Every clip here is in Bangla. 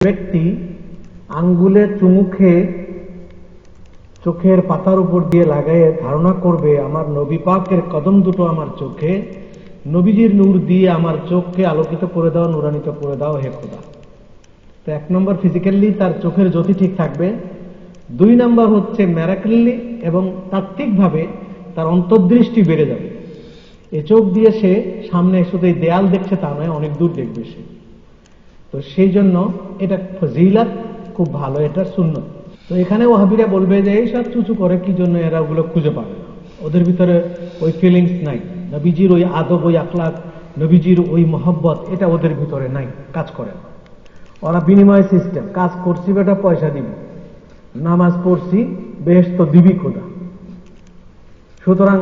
ব্যক্তি আঙ্গুলে চুমু খেয়ে চোখের পাতার উপর দিয়ে লাগাইয়ে ধারণা করবে, আমার নবী পাকের কদম দুটো আমার চোখে, নবীজির নূর দিয়ে আমার চোখকে আলোকিত করে দাও, নুরানিত করে দাও, হে খোদা। তো এক নম্বর ফিজিক্যালি তার চোখের জ্যোতি ঠিক থাকবে। দুই নম্বর হচ্ছে ম্যারাকেলি এবং তাত্ত্বিকভাবে তার অন্তর্দৃষ্টি বেড়ে যাবে। এ চোখ দিয়ে সে সামনে শুধু এই দেয়াল দেখছে তা নয়, অনেক দূর দেখবে সে। তো সেই জন্য এটা ফজিলাত, খুব ভালো, এটা শূন্য তো এখানে ওহাবিরা বলবে যে এইসব চুচু করে কি জন্য এরা ওগুলো খুঁজে পাবে না? ওদের ভিতরে ওই ফিলিংস নাই। নবীজির ওই আদব, ওই আখলাক নবীজির ওই মহব্বত, এটা ওদের ভিতরে নাই, কাজ করে না। ওরা বিনিময় সিস্টেম কাজ করছি বেটা, পয়সা দিবি। নামাজ পড়ছি, বেশ তো দিবি খোদা। সুতরাং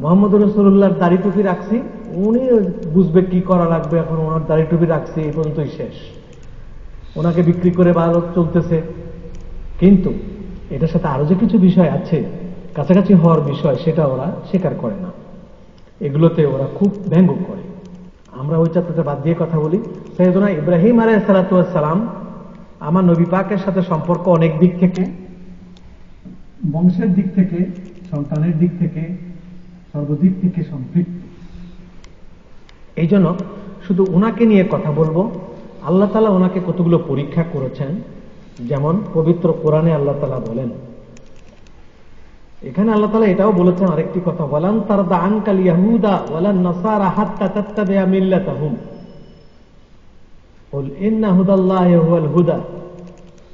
মোহাম্মদ রসুল্লাহর দাড়ি টুপি রাখছি উনি বুঝবে কি করা লাগবে, এখন ওনার দাড়ি টুপি রাখছি, এই পর্যন্তই শেষ। ওনাকে বিক্রি করে ভালো চলতেছে। কিন্তু এটার সাথে আরও যে কিছু বিষয় আছে, কাছাকাছি হওয়ার বিষয়, সেটা ওরা স্বীকার করে না। এগুলোতে ওরা খুব ব্যঙ্গ করে। আমরা ওই চারটাতে বাদ দিয়ে কথা বলি। সৈয়দনা ইব্রাহিম আলাই সালাতাম আমার নবী পাকের সাথে সম্পর্ক অনেক দিক থেকে, বংশের দিক থেকে, সন্তানের দিক থেকে, সর্বদিক থেকে সম্পৃক্ত। এই জন্য শুধু ওনাকে নিয়ে কথা বলবো আল্লাহ তালা ওনাকে কতগুলো পরীক্ষা করেছেন যেমন পবিত্র কোরআনে আল্লাহ তালা বলেন এখানে আল্লাহ তালা এটাও বলেছেন আরেকটি কথা বলান তার দা আনকাল ইয়াহুদা ওয়ালান নাসারা হাত্তা তাত্তাবিয়া মিল্লাতাহুম قل إن هدى الله هو الهدى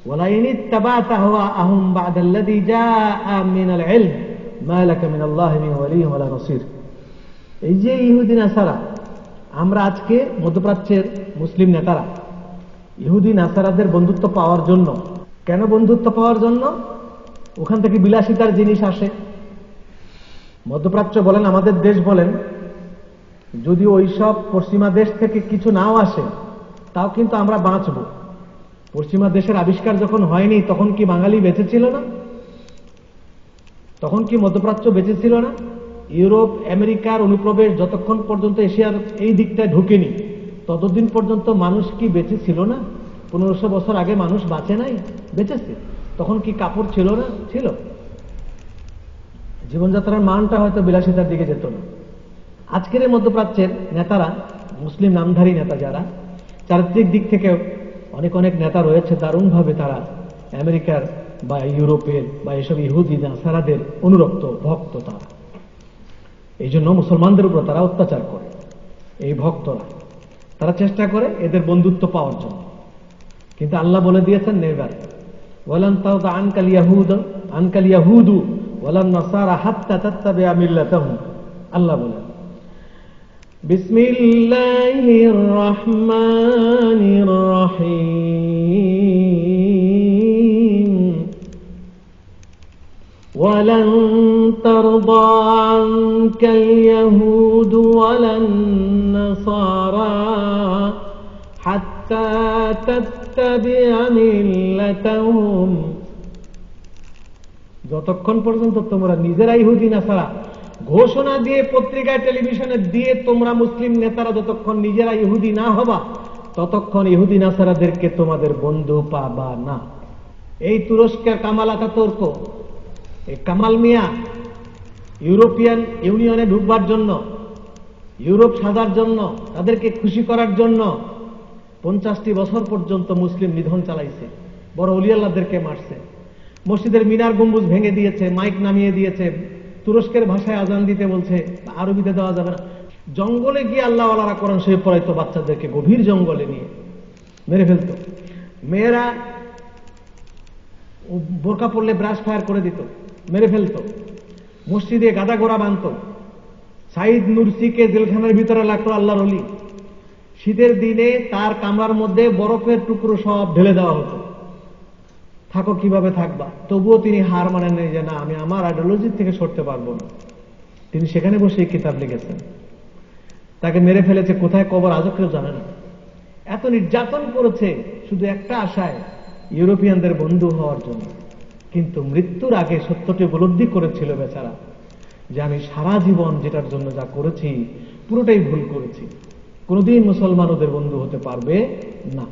ولئن اتبعت هواءهم بعد الذي جاء من العلم ما لك من الله من ولي ولا نصير এই যে ইহুদি নাসারা আমরা আজকে মধ্যপ্রাচ্যের মুসলিম নেতারা, ইহুদি, নাসারাদের বন্ধুত্ব পাওয়ার জন্য। কেন বন্ধুত্ব পাওয়ার জন্য? ওখান থেকে বিলাসিতার জিনিস আসে। মধ্যপ্রাচ্য বলেন, আমাদের দেশ বলেন, যদি ওইসব পশ্চিমা দেশ থেকে কিছু নাও আসে, তাও কিন্তু আমরা বাঁচব। পশ্চিমা দেশের আবিষ্কার যখন হয়নি, তখন কি বাঙালি বেঁচে ছিল না? তখন কি মধ্যপ্রাচ্য বেঁচে ছিল না? ইউরোপ, আমেরিকার অনুপ্রবেশ যতক্ষণ পর্যন্ত এশিয়ার এই দিকটায় ঢুকেনি, ততদিন পর্যন্ত মানুষ কি বেঁচে ছিল না? পনেরোশো বছর আগে মানুষ বাঁচে নাই বেঁচেছে তখন কি কাপড় ছিল না? ছিল। জীবনযাত্রার মানটা হয়তো বিলাসিতার দিকে যেত না। আজকের এই মধ্যপ্রাচ্যের নেতারা, মুসলিম নামধারী নেতা যারা, চারিত্রিক দিক থেকে অনেক অনেক নেতা রয়েছে, দারুণভাবে তারা আমেরিকার বা ইউরোপের বা এসব ইহুদি, নাসারাদের অনুরক্ত, ভক্ত তারা। এই জন্য মুসলমানদের উপর তারা অত্যাচার করে, এই ভক্তরা। তারা চেষ্টা করে এদের বন্ধুত্ব পাওয়ার জন্য। কিন্তু আল্লাহ বলে দিয়েছেন নেবার ওয়ালান তাওদা আনকাল ইয়াহুদ, আনকাল ইয়াহুদু, ওয়ালান হাত্তা তাত্তাবিয়া মিল্লাতাহুম। আল্লাহ বলেন, বিসমিল্লাহির রহমানির রহিম। ولن ترضى عنك اليهود ولا النصارى حتى تتبع ملتهم যতক্ষণ পর্যন্ত তোমরা নিজেরা ইহুদি নাসারা ঘোষণা দিয়ে পত্রিকায় টেলিভিশনে দিয়ে তোমরা মুসলিম নেতারা যতক্ষণ নিজেরা ইহুদি না হবা ততক্ষণ ইহুদি নাসারাদেরকে তোমাদের বন্ধু পাবা না এই তুরস্কের কামাল আতাতর্ক এই কামাল মিয়া ইউরোপিয়ান ইউনিয়নে ঢুকবার জন্য, ইউরোপ সাজার জন্য, তাদেরকে খুশি করার জন্য পঞ্চাশটি বছর পর্যন্ত মুসলিম নিধন চালাইছে। বড় অলিয়াল্লাদেরকে মারছে। মসজিদের মিনার গম্বুজ ভেঙে দিয়েছে, মাইক নামিয়ে দিয়েছে, তুরস্কের ভাষায় আজান দিতে বলছে আরবিতে দেওয়া যাবে না। জঙ্গলে গিয়ে আল্লাহ আল্লাহরা করেন সে পড়াইতো বাচ্চাদেরকে গভীর জঙ্গলে নিয়ে। মেরে ফেলতো। মেয়েরা বোরকা পড়লে ব্রাশ ফায়ার করে দিত। মেরে ফেলতো। মসজিদে গাদা গোড়া বানত সাইদ নুরসিকে জেলখানার ভিতরে লাগতো আল্লাহর অলি শীতের দিনে তার কামরার মধ্যে বরফের টুকরো সব ঢেলে দেওয়া হতো। থাকো কীভাবে থাকবা? তবুও তিনি হার মানেন যে, না, আমি আমার আইডিওলজির থেকে সরতে পারব না। তিনি সেখানে বসে কিতাব লিখেছেন। তাকে মেরে ফেলেছে কোথায় কবর আজও কেউ জানে না। এত নির্যাতন করেছে শুধু একটা আশায়, ইউরোপিয়ানদের বন্ধু হওয়ার জন্য। কিন্তু মৃত্যুর আগে সত্যটি উপলব্ধি করেছিল বেচারা যে আমি সারা জীবন যেটার জন্য যা করেছি, পুরোটাই ভুল করেছি। কোনোদিন মুসলমান ওদের বন্ধু হতে পারবে না।